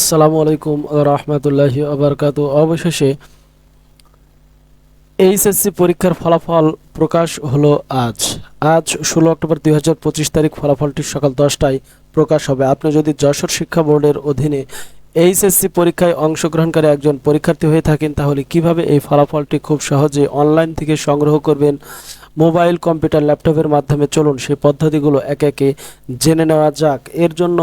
আসসালামু আলাইকুম রহমতুল্লাহ আবরকাত অবশেষে এইচএসসি পরীক্ষার ফলাফল প্রকাশ হলো আজ। আজ ষোলো অক্টোবর দুই হাজার পঁচিশ তারিখ, ফলাফলটি সকাল দশটায় প্রকাশ হবে। আপনি যদি যশোর শিক্ষা বোর্ডের অধীনে এইচএসসি পরীক্ষায় অংশগ্রহণকারী একজন পরীক্ষার্থী হয়ে থাকেন, তাহলে কীভাবে এই ফলাফলটি খুব সহজে অনলাইন থেকে সংগ্রহ করবেন? মোবাইল, কম্পিউটার, ল্যাপটপের মাধ্যমে চলুন, সেই পদ্ধতিগুলো একে একে জেনে নেওয়া যাক। এর জন্য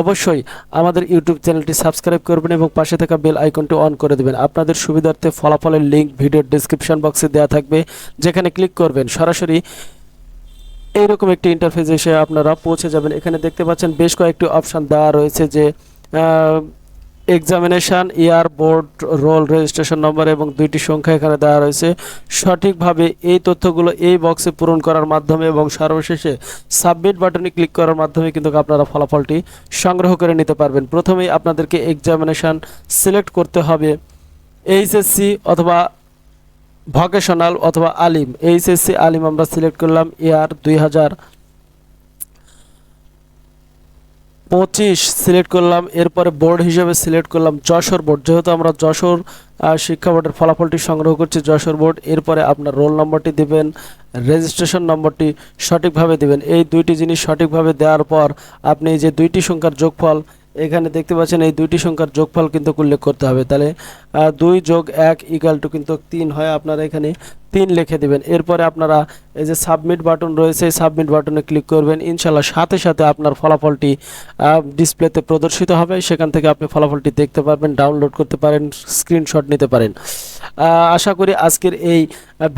অবশ্যই আমাদের ইউটিউব চ্যানেলটি সাবস্ক্রাইব করবেন এবং পাশে থাকা বেল আইকনটি অন করে দেবেন। আপনাদের সুবিধার্থে ফলাফলের লিঙ্ক ভিডিওর ডিসক্রিপশন বক্সে দেওয়া থাকবে, যেখানে ক্লিক করবেন। সরাসরি এইরকম একটি ইন্টারফেস এসে আপনারা পৌঁছে যাবেন। এখানে দেখতে পাচ্ছেন বেশ কয়েকটি অপশান দেওয়া রয়েছে যে examination year board roll registration number এবং দুইটি সংখ্যা এখানে দেওয়া রয়েছে। সঠিকভাবে এই তথ্যগুলো এই বক্সে পূরণ করার মাধ্যমে এবং সর্বশেষে সাবমিট বাটনে ক্লিক করার মাধ্যমে কিন্তু আপনারা ফলাফলটি সংগ্রহ করে নিতে পারবেন। প্রথমেই আপনাদেরকে এক্সামিনেশান সিলেক্ট করতে হবে। এইচএসসি অথবা ভকেশনাল অথবা আলিম। এইচএসসি আলিম আমরা সিলেক্ট করলাম ইয়ার দুই পঁচিশ সিলেক্ট করলাম, এরপরে বোর্ড হিসেবে সিলেক্ট করলাম যশোর বোর্ড যেহেতু আমরা যশোর শিক্ষা বোর্ডের ফলাফলটি সংগ্রহ করছি যশোর বোর্ড এরপরে আপনার রোল নম্বরটি দিবেন রেজিস্ট্রেশন নম্বরটি সঠিকভাবে দিবেন। এই দুইটি জিনিস সঠিকভাবে দেওয়ার পর আপনি যে দুইটি সংখ্যার যোগফল এখানে দেখতে পাচ্ছেন এই দুইটি সংখ্যার যোগফল কিন্তু উল্লেখ করতে হবে। তাহলে দুই যোগ এক ইকাল টু কিন্তু তিন হয়। আপনারা এখানে তিন লিখে দেবেন। এরপরে আপনারা এই যে সাবমিট বাটন রয়েছে সাবমিট বাটনে ক্লিক করবেন। ইনশাল্লাহ সাথে সাথে আপনার ফলাফলটি ডিসপ্লেতে প্রদর্শিত হবে। সেখান থেকে আপনি ফলাফলটি দেখতে পারবেন ডাউনলোড করতে পারেন স্ক্রিনশট নিতে পারেন। আশা করি আজকের এই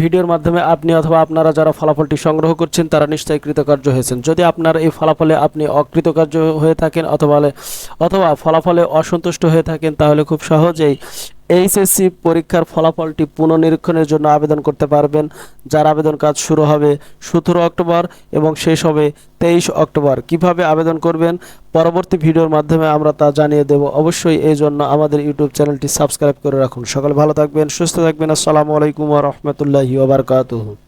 ভিডিওর মাধ্যমে আপনি অথবা আপনারা যারা ফলাফলটি সংগ্রহ করছেন, তারা নিশ্চয়ই কৃতকার্য হয়েছেন। যদি আপনার এই ফলাফলে আপনি অকৃতকার্য হয়ে থাকেন অথবা অথবা ফলাফলে অসন্তুষ্ট হয়ে থাকেন, তাহলে খুব সহজেই এইচএসসি পরীক্ষার ফলাফলটি পুনর্নিরীক্ষণের জন্য আবেদন করতে পারবেন। যার আবেদন কাজ শুরু হবে সতেরো অক্টোবর এবং শেষ হবে তেইশ অক্টোবর। কীভাবে আবেদন করবেন? পরবর্তী ভিডিওর মাধ্যমে আমরা তা জানিয়ে দেব। অবশ্যই এই জন্য আমাদের ইউটিউব চ্যানেলটি সাবস্ক্রাইব করে রাখুন। সকাল ভালো থাকবেন, সুস্থ থাকবেন। আসসালামু আলাইকুম রহমতুল্লাহি ওবরকাতুহু